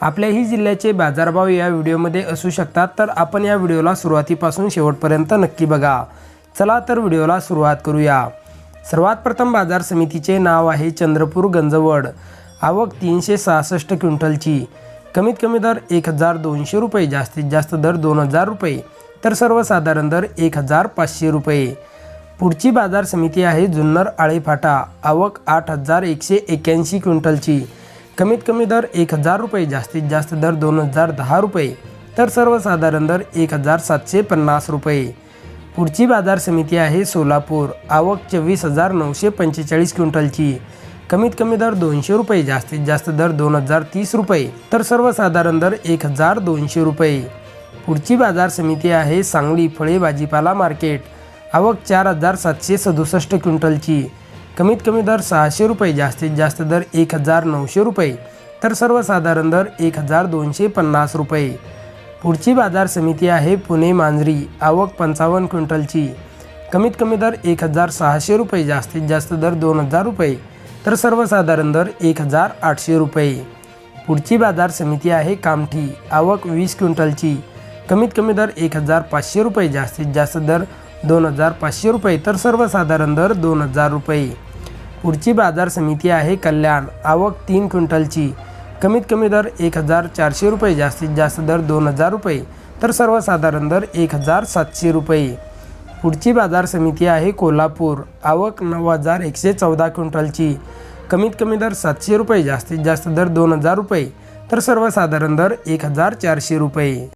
आपल्याही जिल्ह्याचे बाजारभाव या व्हिडिओमध्ये असू शकतात तर आपण या व्हिडिओला सुरुवातीपासून शेवटपर्यंत नक्की बघा. चला तर व्हिडिओला सुरुवात करूया. सर्वात प्रथम बाजार समितीचे नाव आहे चंद्रपूर गंजवड. आवक तीनशे सहासष्ट क्विंटलची. कमीत कमी दर एक हजार दोनशे रुपये जास्तीत जास्त दर दोन हजार रुपये तर सर्वसाधारण दर एक हजार पाचशे रुपये. पुढची बाजार समिती आहे जुन्नर आळेफाटा. आवक आठ हजार एकशे एक्याऐंशी क्विंटलची. कमीत कमी दर एक हजार रुपये जास्तीत जास्त दर दोन हजार दहा रुपये तर सर्वसाधारण दर एक हजार सातशे पन्नास रुपये. पुढची बाजार समिती आहे सोलापूर आवक चोवीस हजार नऊशे पंचेचाळीस क्विंटलची. कमीत कमी दर दोनशे रुपये जास्तीत जास्त दर दोन हजार तीस रुपये तर सर्वसाधारण दर एक हजार दोनशे रुपये. पुढची बाजार समिती आहे सांगली फळे भाजीपाला मार्केट आवक चार हजार सातशे सदुसष्ट क्विंटलची. कमीत कमी दर सहाशे रुपये जास्तीत जास्त दर एक हजार नऊशे रुपये तर सर्वसाधारण दर एक हजार दोनशे पन्नास रुपये. पुढची बाजार समिती आहे पुणे मांजरी आवक पंचावन्न क्विंटलची. कमीत कमी दर एक हजार सहाशे रुपये जास्तीत जास्त दर दोन हजार रुपये तर सर्वसाधारण दर एक हजार आठशे रुपये. पुढची बाजार समिती आहे कामठी आवक वीस क्विंटलची. कमीत कमी दर एक हजार पाचशे रुपये जास्तीत जास्त दर दोन हजार पाचशे रुपये तर सर्वसाधारण दर दोन हजार रुपये. पुढची बाजार समिती आहे कल्याण. आवक तीन क्विंटलची. कमीत कमी दर एक हजार चारशे रुपये जास्तीत जास्त दर दोन हजार रुपये तर सर्वसाधारण दर एक हजार सातशे रुपये. पुढची बाजार समिती आहे कोल्हापूर. आवक नऊ हजार एकशे चौदा क्विंटलची. कमीत कमी दर सातशे रुपये जास्तीत जास्त दर दोन हजार रुपये तर सर्वसाधारण दर एक हजार चारशे रुपये.